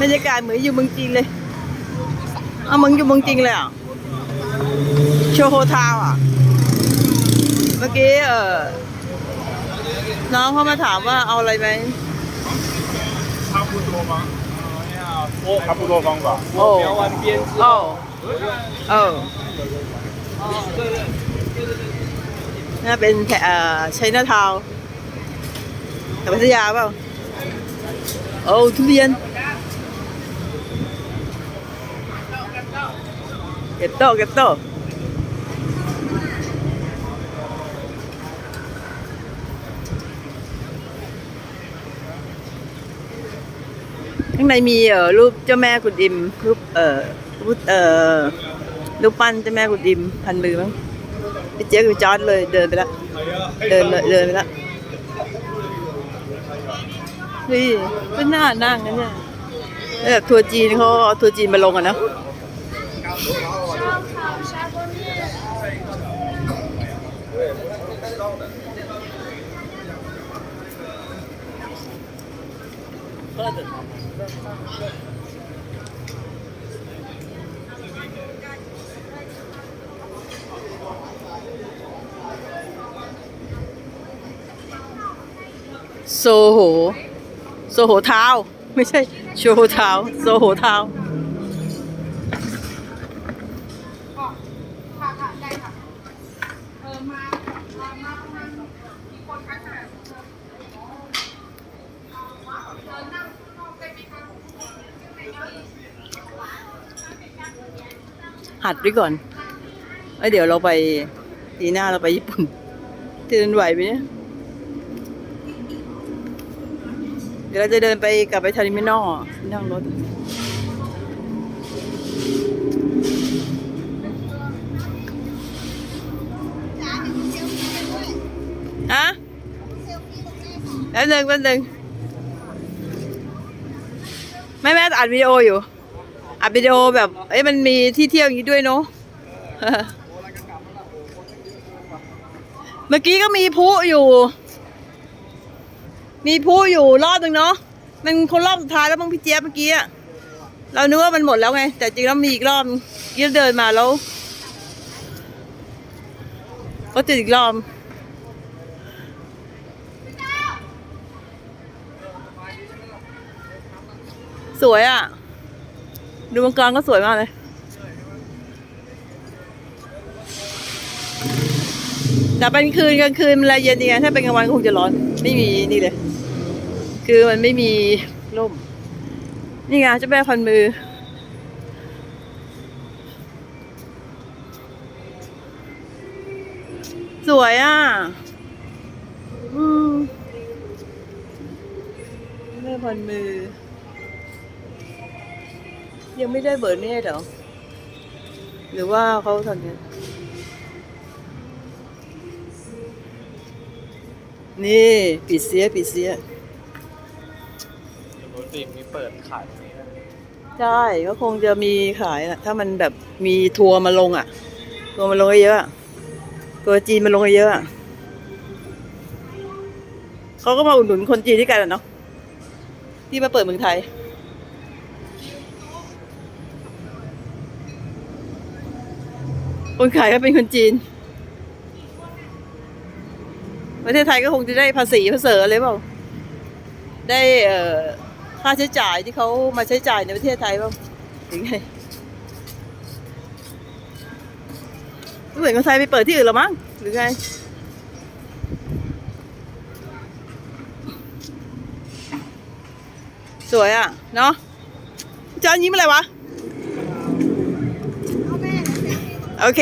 บรรยากาศเหมือนอยู่เมืองจีนเลยเอาเมืองอยู่เมืองจีนเลยอะโชโฮทาวอะ เมื่อกี้เออน้องเขามาถามว่าเอาอะไรไหมคาปูโตมังโอ้คาปูโตฟังก่อนโอ้โอ้โอ้น่าเป็นแถวชัยนาทาวแต่พัทยาเปล่าโอ้ทุเรียน เก็บโต๊ะเก็บโต๊ะข้างในมีเออรูปเจ้าแม่กุดอิมรูปเออรูปเออรูปปั้นเจ้าแม่กุดอิมพันมือมั้งพี่เจ๊ยกับจอดเลยเดินไปล้วเดินเลยเดินไปล้วนี่ก็น่านั่งนะเนี่ยแล้วทัวร์จีนเขาทัวร์จีนมาลงอะ เนอะโซโห โซโหเท้า ไม่ใช่โชว์เท้า โซโหเท้า ค่ะค่ะได้ค่ะ เออมามามาประมาณกี่คนคะเนี่ยเออนั่งข้างนอกได้ไหมคะ หัดไว้ก่อนแล้วเดี๋ยวเราไปปีหน้าเราไปญี่ปุ่นจะเดินไหวไหมเนี่ยเดี๋ยวเราจะเดินไปกลับไปเทอร์มินอลนั่งรถฮะแล้วหนึ่งแป๊บหนึ่งแม่แม่อัดวิดีโออยู่ อัดวิดีโอแบบเอ้ยมันมีที่เที่ยวอย่างนี้ด้วยเนาะเมื่อกี้ก็มีพลุอยู่ มีพลุอยู่รอบหนึ่งเนาะมันคนรอบสุดท้ายแล้วมังพี่เจี๊ยบเมื่อกี้อะเรานึกว่ามันหมดแล้วไง แต่จริงแล้วมีอีกรอบนึงเมื่เดินมาแล้วก็จุดอีกรอบสวยอะ ดูมังกรก็สวยมากเลยแต่เป็นคืนกลางคืนมันแลเย็นดีไงถ้าเป็นกลางวันก็คงจะร้อน ไม่มีนี่เลย คือมันไม่มีร่ม นี่ไงเจ้าแม่พันมือ สวยอะ อืมแม่พันมือ ยังไม่ได้เบอร์เนตเหรอ หรือว่าเขาทำเนี่ยนี่ปิดเสียปิดเสียปกติมีเปิดขายตรงนี้นะใช่ก็คงจะมีขายนะถ้ามันแบบมีทัวร์มาลงอะ ทัวร์มาลงเยอะๆอะตัวจีนมาลงเยอะๆอะเขาก็มาอุดหนุนคนจีนด้วยกันอะเนาะที่มาเปิดเมืองไทย คนขายก็เป็นคนจีน ประเทศไทยก็คงจะได้ภาษีภาษีอะไรเปล่า ได้เอ่อค่าใช้จ่ายที่เขามาใช้จ่ายในประเทศไทยเปล่าหรือไงไม่เหมือนคนไทยไปเปิดที่อื่นหรอมั้งหรือไงสวยอะ เนาะจอนยิ้มอะไรวะ โอเค